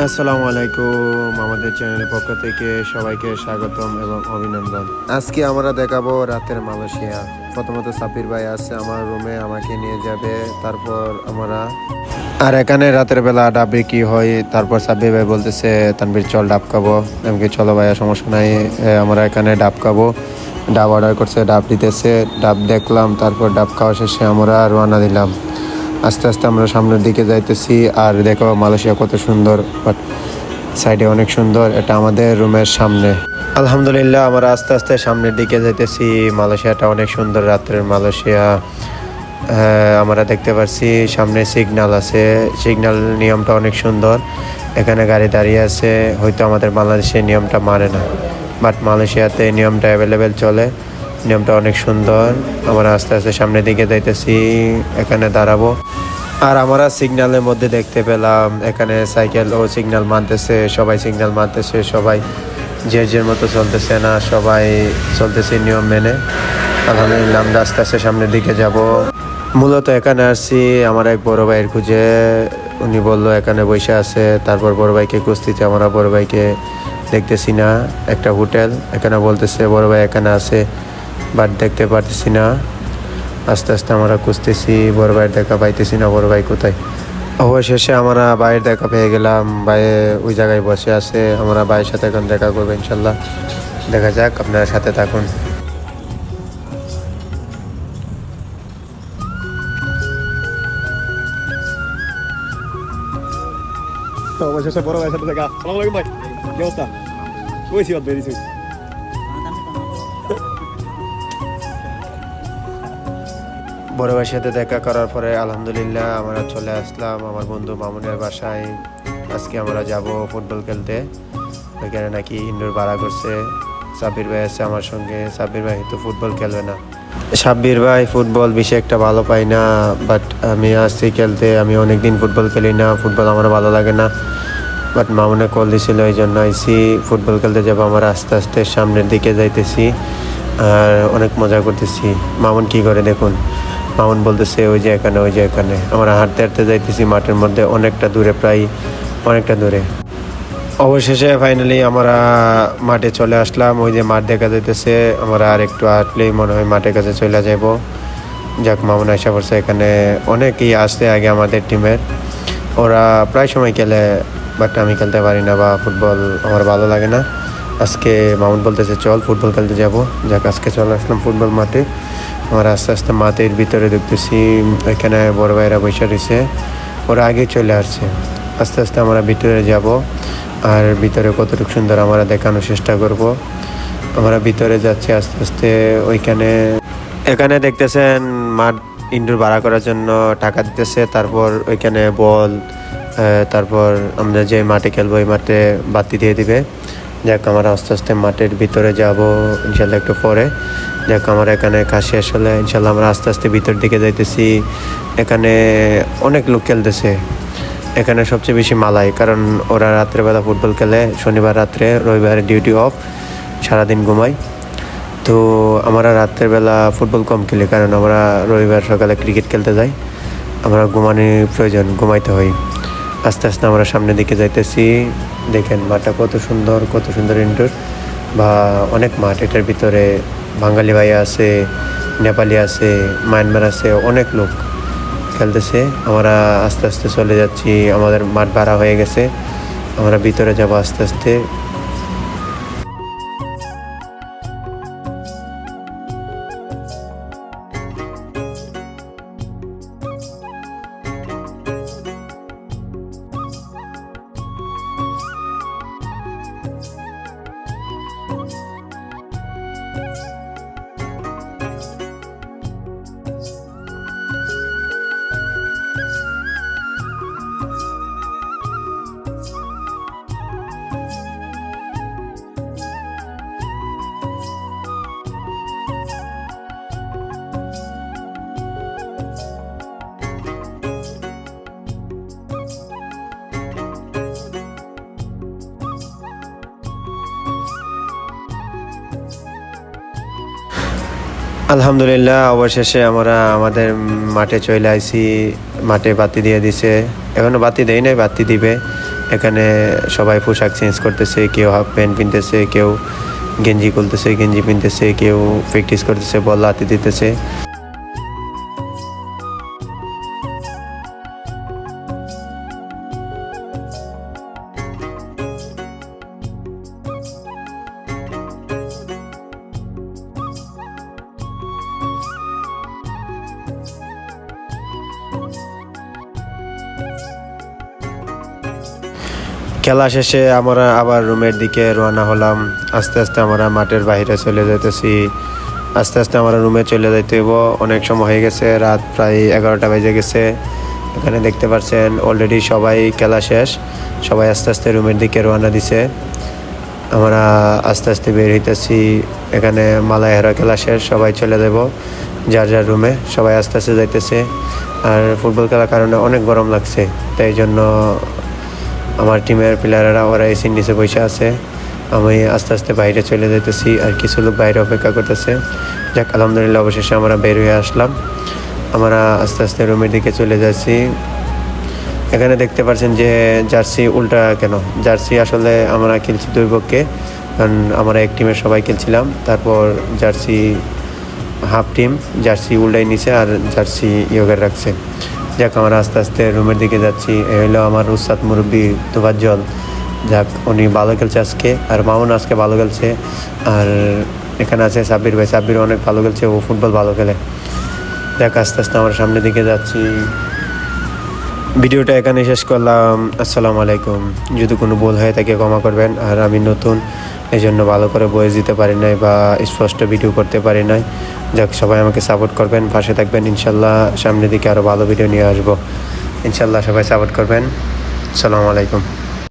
আসসালামু আলাইকুম। আমাদের চ্যানেলের পক্ষ থেকে সবাইকে স্বাগতম এবং অভিনন্দন। আজকে আমরা দেখাবো রাতের মালয়েশিয়া। প্রথমত সাব্বির ভাই আছে আমার রুমে আমাকে নিয়ে যাবে। তারপর আমরা আর এখানে রাতের বেলা ডাবে কি হয়? তারপর সাব্বির ভাই বলতেছে তানবির চল ডাব খাব। আমি কি, চলো ভাইয়া সমস্যা নাই। আমরা এখানে ডাব খাব। ডাব অর্ডার করছে ডাব দিতেছে। ডাব দেখলাম তারপর ডাব খাওয়া শেষে আমরা রওনা দিলাম। আস্তে আস্তে আমরা সামনের দিকে যাইতেছি আর দেখো মালয়েশিয়া কত সুন্দর বাট সাইডে অনেক সুন্দর, এটা আমাদের রুমের সামনে। আলহামদুলিল্লাহ, আমরা আস্তে আস্তে সামনের দিকে যাইতেছি, মালয়েশিয়াটা অনেক সুন্দর রাত্রের মালয়েশিয়া। আমরা দেখতে পাচ্ছি সামনে সিগনাল আছে সিগনাল নিয়মটা অনেক সুন্দর, এখানে গাড়ি দাঁড়িয়ে আছে, হয়তো আমাদের বাংলাদেশে নিয়মটা মানে না বাট মালয়েশিয়াতে নিয়মটা অ্যাভেলেবেল চলে। নিয়মটা অনেক সুন্দর। আমরা আস্তে আস্তে সামনের দিকে যাইতেছি, এখানে দাঁড়াবো। আর আমরা সিগন্যালের মধ্যে দেখতে পেলাম, এখানে সাইকেল ও সিগন্যাল মানতেছে সবাই সিগন্যাল মানতেছে সবাই যে যের মতো চলতেছে না, সবাই চলতেছে নিয়ম মেনে। আলহামদুলিল্লাহ, আমরা আস্তে আস্তে সামনের দিকে যাব। মূলত এখানে আসছি, আমার এক বড় ভাইয়ের খুঁজে। উনি বলল, এখানে বসে আছে। তারপর বড় ভাইকে কুস্তিতে আমরা বড় ভাইকে দেখতেছি না। একটা হোটেল, এখানে বলতেছে, বড় ভাই এখানে আছে। বাট দেখতে পারতেছি না। আস্তে আস্তে আমরা খুঁজতেছি, বড় ভাইয়ের দেখা পাইতেছি না, বড় ভাই কোথায়? অবশেষে আমরা ভাইয়ের দেখা পেয়ে গেলাম ভাই ওই জায়গায় বসে আছে, আমরা ভাইয়ের সাথে এখন দেখা করব ইনশাল্লাহ। দেখা যাক, আপনার সাথে থাকুন। অবশেষে বড় ভাইয়ের সাথে দেখা। ভাই। কি অবস্থা? কই সিবাদ বেরিয়েছি বড় ভাইয়ের সাথে দেখা করার পরে আলহামদুলিল্লাহ আমরা চলে আসলাম আমার বন্ধু মামুনের বাসায়। আজকে আমরা যাব ফুটবল খেলতে। ওইখানে নাকি ইনডোর ভাড়া করছে। সাব্বির ভাই আছে আমার সঙ্গে। সাব্বির ভাই তো ফুটবল খেলবে না। সাব্বির ভাই ফুটবল বেশি একটা ভালো পাই না বাট আমি আসছি খেলতে। আমি অনেক দিন ফুটবল খেলি না, ফুটবল আমার ভালো লাগে না। বাট মামুনে কল দিছিল, এই জন্য আইসি ফুটবল খেলতে যাব, আমরা আস্তে আস্তে সামনের দিকে যাইতেছি। আর অনেক মজা করতেছি। মামুন কি করে দেখুন। মামুন বলতেছে, ওই যে এখানে, ওই যে এখানে। আমরা হাঁটতে হাঁটতে যাইতেছি মাঠের মধ্যে, অনেকটা দূরে, প্রায় অনেকটা দূরে। অবশেষে ফাইনালি আমরা মাঠে চলে আসলাম। ওই যে মাঠ দেখা যাইতেছে, আমরা আর একটু হাঁটলেই মনে হয় মাঠের কাছে চলে যাব যাক, মামুন আশা করছে এখানে। অনেকেই আসছে আগে আমাদের টিমের ওরা প্রায় সময় খেলে বাট আমি খেলতে পারি না বা ফুটবল আমার ভালো লাগে না। আজকে মামুন বলতেছে, চল ফুটবল খেলতে যাব। যাক, আজকে চলে আসলাম ফুটবল মাঠে। আমরা আস্তে আস্তে মাঠের ভিতরে দেখতেছি এখানে বড় ভাইরা বসে রয়েছে, ওরা আগে চলে আসছে। আস্তে আস্তে আমরা ভিতরে যাব আর ভিতরে কতটুকু সুন্দর আমরা দেখানোর চেষ্টা করব। আমরা ভিতরে যাচ্ছি আস্তে আস্তে, ওইখানে, এখানে দেখতেছেন মাঠ ইনডোর ভাড়া করার জন্য টাকা দিতেছে, তারপর ওইখানে বল তারপর আমরা যে মাঠে খেলব ওই মাঠে বাতি দিয়ে দিবে। যাক, আমরা আস্তে আস্তে মাঠের ভিতরে যাব, ইনশাল্লাহ একটু পরে। যাক আমার এখানে কাজ শেষ হলে ইনশাল্লাহ আমরা আস্তে আস্তে ভিতর দিকে যাইতেছি। এখানে অনেক লোক খেলতেছে। এখানে সবচেয়ে বেশি মালাই, কারণ ওরা রাত্রেবেলা ফুটবল খেলে, শনিবার রাত্রে, রবিবারে ডিউটি অফ সারাদিন ঘুমাই। তো আমরা রাত্রের বেলা ফুটবল কম খেলি, কারণ আমরা রবিবার সকালে ক্রিকেট খেলতে যাই। আমরা ঘুমানোর প্রয়োজন, ঘুমাইতে হয়। আস্তে আস্তে আমরা সামনের দিকে যাইতেছি। দেখেন মাঠটা কত সুন্দর কত সুন্দর ইনডোর বা অনেক মাঠ, এটার ভিতরে বাঙালি ভাই আছে, নেপালি আছে, মায়ানমার আছে, অনেক লোক খেলতেছে। আমরা আস্তে আস্তে চলে যাচ্ছি, আমাদের মাঠ ভাড়া হয়ে গেছে। আমরা ভিতরে যাব আস্তে আস্তে। আলহামদুলিল্লাহ, অবশেষে আমরা আমাদের মাঠে চলে আইছি। মাঠে বাতি দিয়ে দিছে। এখনও বাতি দেয় নাই, বাতি দিবে। এখানে সবাই পোশাক চেঞ্জ করতেছে, কেউ হাফ প্যান্ট পিনতেছে, কেউ গেঞ্জি খুলতেছে, গেঞ্জি পিনতেছে, কেউ প্র্যাকটিস করতেছে, বল লাতি দিতেছে। খেলা শেষে আমরা আবার রুমের দিকে রওনা হলাম। আস্তে আস্তে আমরা মাঠের বাইরে চলে যেতেছি আস্তে আস্তে আমরা রুমে চলে যাইতে হইব। অনেক সময় হয়ে গেছে, রাত প্রায় এগারোটা বেজে গেছে। এখানে দেখতে পাচ্ছেন অলরেডি সবাই খেলা শেষ। সবাই আস্তে আস্তে রুমের দিকে রওনা দিছে। আমরা আস্তে আস্তে বের হইতেছি। এখানে মালাইহারা খেলা শেষ, সবাই চলে যাব যার যার রুমে সবাই আস্তে আস্তে যাইতেছে। আর ফুটবল খেলার কারণে অনেক গরম লাগছে, তাই জন্য আমার টিমের প্লেয়াররা ওরা এসির নিচে বসে আছে। আমি আস্তে আস্তে বাইরে চলে যেতেছি আর কিছু লোক বাইরে অপেক্ষা করতেছে। যাক, আলহামদুলিল্লাহ অবশেষে আমরা বের হয়ে আসলাম। আমরা আস্তে আস্তে রুমের দিকে চলে যাচ্ছি। এখানে দেখতে পাচ্ছেন যে জার্সি উল্টা কেন? জার্সি আসলে আমরা খেলছি দুই পক্ষে। কারণ আমরা এক টিমের সবাই খেলছিলাম। তারপর জার্সি হাফ টিম জার্সি উল্টাই নিছে আর জার্সি ইয়োগের রাখছে। যাক, আমরা আস্তে আস্তে রুমের দিকে যাচ্ছি। এ হলো আমার উস্তাদ মুরব্বী জল। যাক, উনি ভালো খেলছে আজকে, আর মামুন আজকে ভালো খেলছে। আর এখানে আছে সাব্বির ভাই। সাব্বির অনেক ভালো খেলছে, ও ফুটবল ভালো খেলে। যাক, আস্তে আস্তে আমরা সামনের দিকে যাচ্ছি। ভিডিওটা এখানে শেষ করলাম। আসসালামু আলাইকুম। যদি কোনো ভুল হয়ে থাকে ক্ষমা করবেন। আর আমি নতুন এই জন্য ভালো করে বয়ে দিতে পারি নাই বা স্পষ্ট ভিডিও করতে পারি নাই। যাক, সবাই আমাকে সাপোর্ট করবেন, পাশে থাকবেন, ইনশাল্লাহ সামনের দিকে আরও ভালো ভিডিও নিয়ে আসব। ইনশাল্লাহ সবাই সাপোর্ট করবেন। সালামু আলাইকুম।